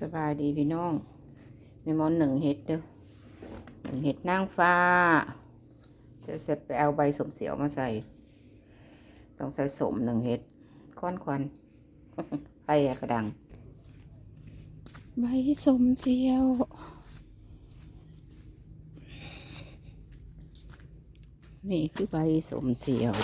สบายดีพี่น้องมีหมอนหนึ่งเห็ดเด้อหนึ่งเห็ดนางฟ้าเดี๋ยวเสร็จไปเอาใบสมเสียวมาใส่ ต้องใส่สมหนึ่งเห็ดค้อนควันไฟอะกระดัง ใบสมเสียวนี่คือใบสมเสียว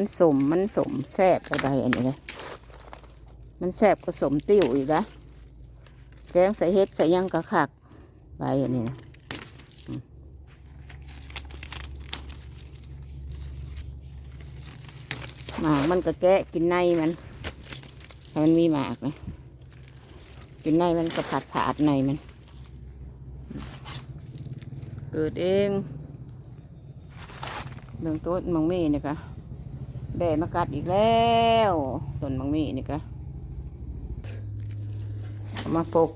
มันสมมันสมแซบอะไรอันนี้เลยมันแซบก็สมติ้วอีกนะแกงใส่เฮ็ดใส่หยังกะคักใบอันนี้นะหมากมันก็แกะกินในมันให้มันมีหมากนะกินในมันก็ผัดผาดในมัน เกิดเองเรื่องต้นมังมีนี่ค่ะ แบะมากัดอีกแล้วต้นมังมีนี่ก็มาปก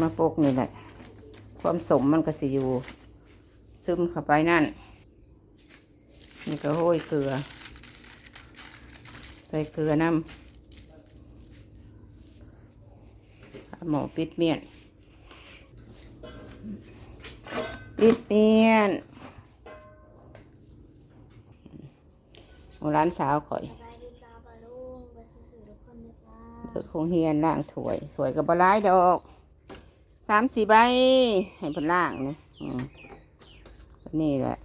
มาปกนี่แหละ ความสมมันก็สิอยู่ ซึมเข้าไปนั่น นี่ก็โห้ยเกลือ ใส่เกลือน้ำหมอปิดเมียนปิดเมียน ของร้านสาวข่อยสบายดีจ้าปลาลุงไปสื่อๆทุกคนเปิดคงเฮียนล่างถวยถวยกับบร้ายดอกสามสี่ใบให้เป็นล่างนี่อืมแบบนี่แหละ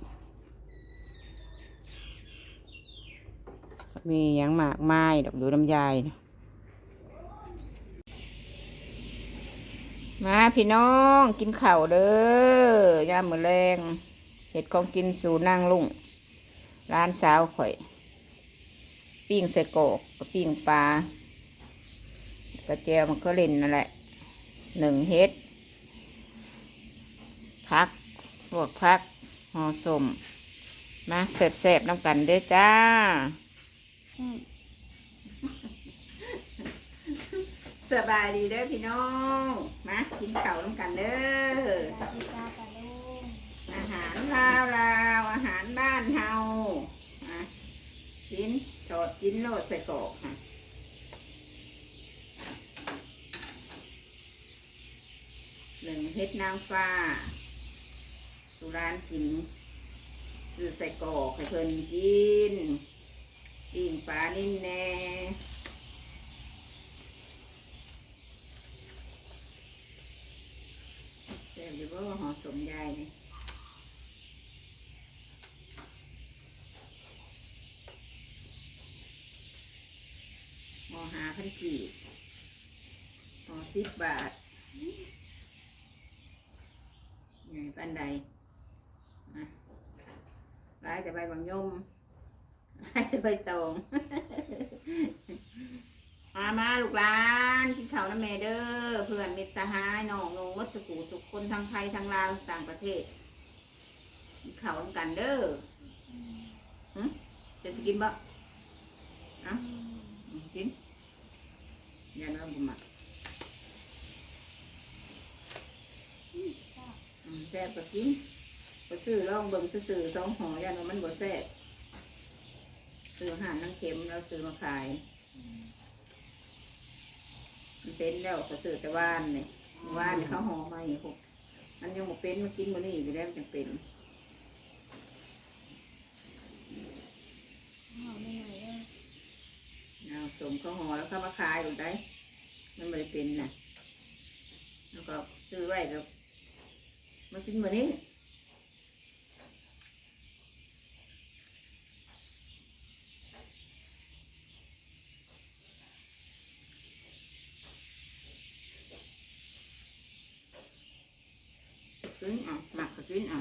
มียังหมากไม้ดอกดูน้ำยายนะมาพี่น้องกินข้าวเด้อยามมื้อแรงเห็ดของกินสู่นั่งลุงร้านสาวข่อย ปิ้งใส่กอกกับปิ้งปลากระเจียวมันก็เล่นนั่นแหละหนึ่งเฮ็ดพักลวกพักห่อสมมาเสบๆน้ำกันเด้อจ้าสบายดีเด้อพี่น้องมากินข้าวน้ำกันเด้อาอาหารลาวลาวอาหารบ้านเฮาอะกิน โจดกินโลดใส่กรอกค่ะหนึ่งเฮ็ดนางฟ้า สุรานกินซื้อใส่กรอกให้เพิ่นกินปิ้งปลานิ่นแน่แซ่บอยู่บ่ห่อสมยายนี่ หอหาพันกีบหอสิบบาทใหญ่ปันใดร้ายแต่ใบบางยมร้ายแต่ใบตองมามาลูกหลานกินข้าวน้ำเมเด้อเพื่อนมิตรสหายน้องนงวัตถุกูทุกคนทั้งไทยทั้งลาวต่างประเทศกินข้าวน้ำกันเด้อจะจะกินบ่เอ้ากิน ยาน้ำบุมักอืมแซ่บก็กินก็ซื้อลองเบิ่งซื้อๆสองห่อยาน้ำมันบ่แซ่บซื้ออาหารน้ำเค็มแล้วซื้อมาขาย มันเป็นแล้วก็ซื้อแต่ว่านเนี่ยว่านเขาห่อมาอีกพวกมันยังบ่เป็นมากินมื้อนี้อยู่แล้วมันจะเป็น หอมไม่ไหนเลย เอาสมข้าห่อแล้วเขามาคายลงได้มันไม่ได้เป็นนะแล้วก็ซื้อไว้กับมากินมื้อนเอาหมักก็กินเอา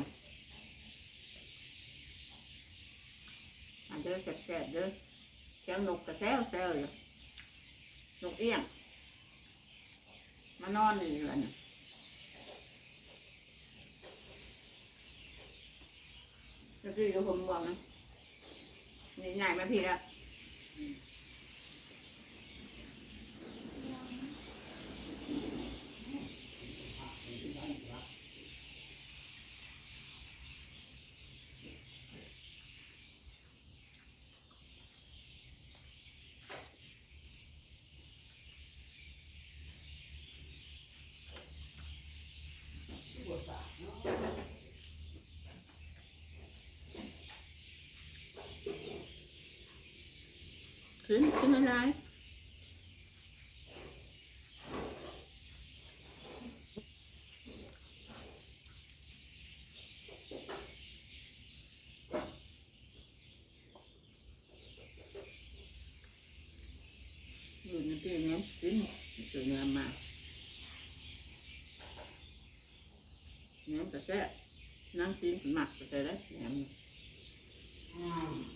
อันเด้อแซ่บๆเด้อ เจ้านกกระแซวแซวอยู่นกเอี้ยง มานอนอยู่อันน่ะแล้ก็คือผมบอกนะนี่ใหญ่ไหมาพี่แล้ว ขึ้นขึ้นอะไรอยู่ในที่นี้ขึ้นสวยงามมากน้ำกระแซ่น้ำจีนหมักกระแซ่บแหนม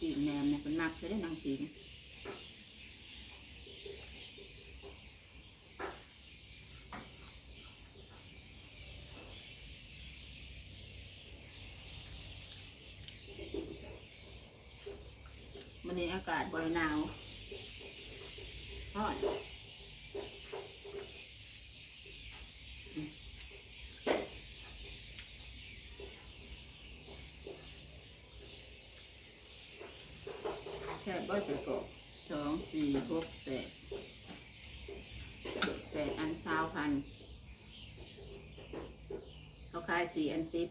ตีแนมเนี่ยเป็นหมักใช่ได้นางจีนมันนี้อากาศบริหนาวร้อนแค่บ่จะกบสองสี่หกแปดแปดอันสาวพัน เขาขาย สี่อันสิบ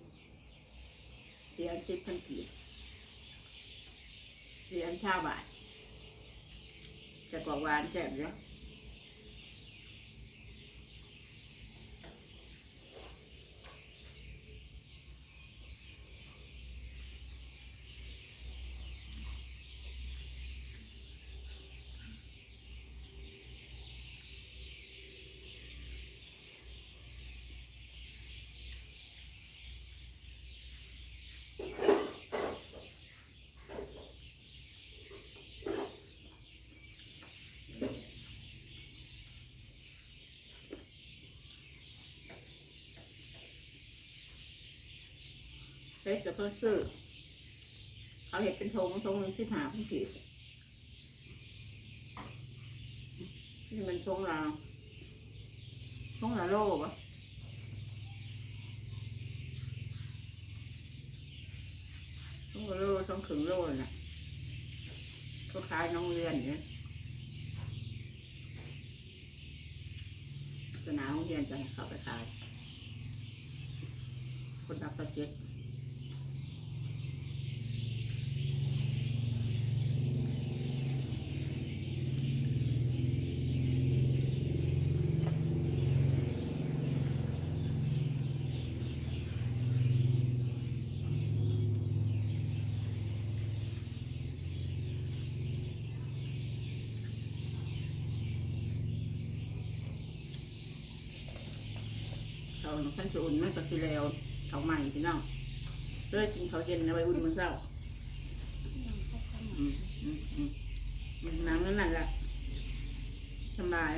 สี่อันสิบพันกี่สี่อันชาบาทจะกว่าวานแจ่มเนาะ เฮ็ดกับเพื่อซื้อเขาเห็ดเป็นทงทงหนึ่งสิบหาพันกี่นี่มันทงเราทงละโลปะทงละโลทงครึ่งโลน่ะเขาขายน้องเรียนเนี่ยสนามโรงเรียนจะให้เขาไปขายคนดับสะเก็ต เขาขั้นจะอุ่นมันก็สิแล้วเขาใหม่พี่น้องเลยกินเขาวเย็นเอาไว้อุ่นมื้อเช้าอย่างพัฒนาอืมอืมอืมอืมน้ำนั่นแหละสบาย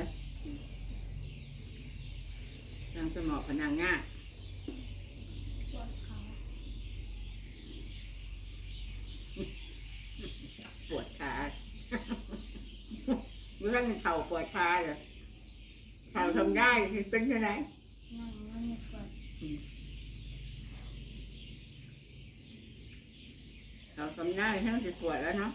ยังจะเหมาะพนังง่ายปวดเขาปวดขาเมื่อเข่าปวดขาเลยเข่าทำได้เป็นยังไงนั่งแล้วเนี่ยปวด เราทำได้ให้มันปวดแล้วเนาะ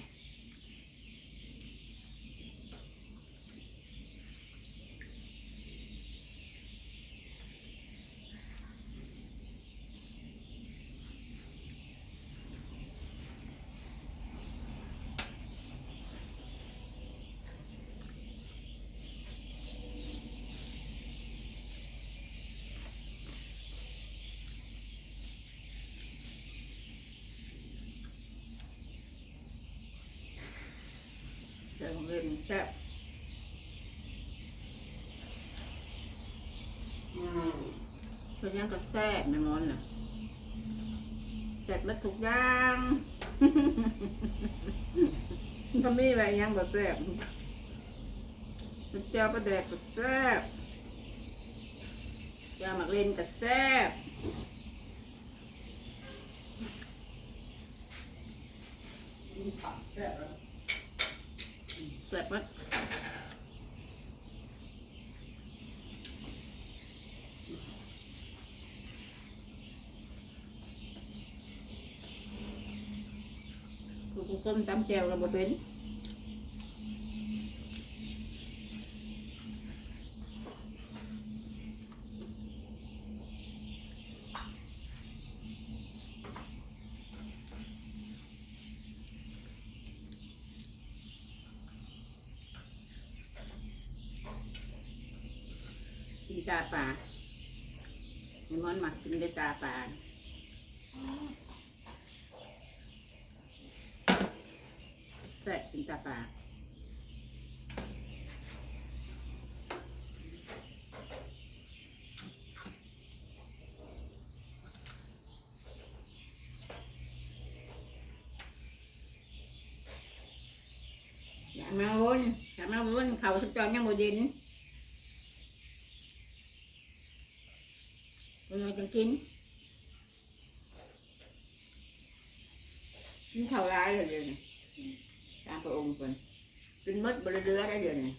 แซ่บเพื่อนยังก็แซ่บในมอนน่ะแซ่บมาทุกอย่างถ้ามีอะไรยังก็แซ่บมันเจ้าประแดกก็แซ่บเจ้ามักเลนก็แซ่บแซ่บ มากกูกูก้มตำแจวกับบทเป็น ตาปลาไอ้มอนมักกินได้ตาปลาแซ่บกินตาปลาอยากมาวนอยากมาวนเขาสุดจอนยังบ่เย็นเราจะ กินกินข้าวร้ายเลยเดี๋ยวนี้ตามพระองค์เป็นเป็นมดบริเรือได้เดี๋ยวนี้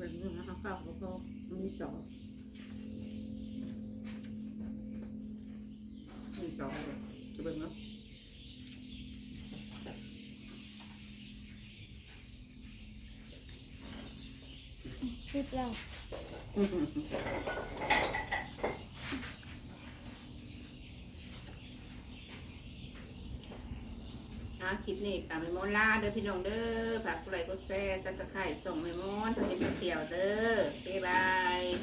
เบิ่ง ดูนะเขาเข้าเขาเข้ามันมีจอมีจอเลยจะเป็นนะสิบแล้ว นี่ปลากแม่มอนลาเด้อพี่น้องเด้อฝากกดไลค์กดแชร์ซับสไครต์ส่งแม่มอนเพื่อเห็นเที่ยวเด้อบ๊ายบาย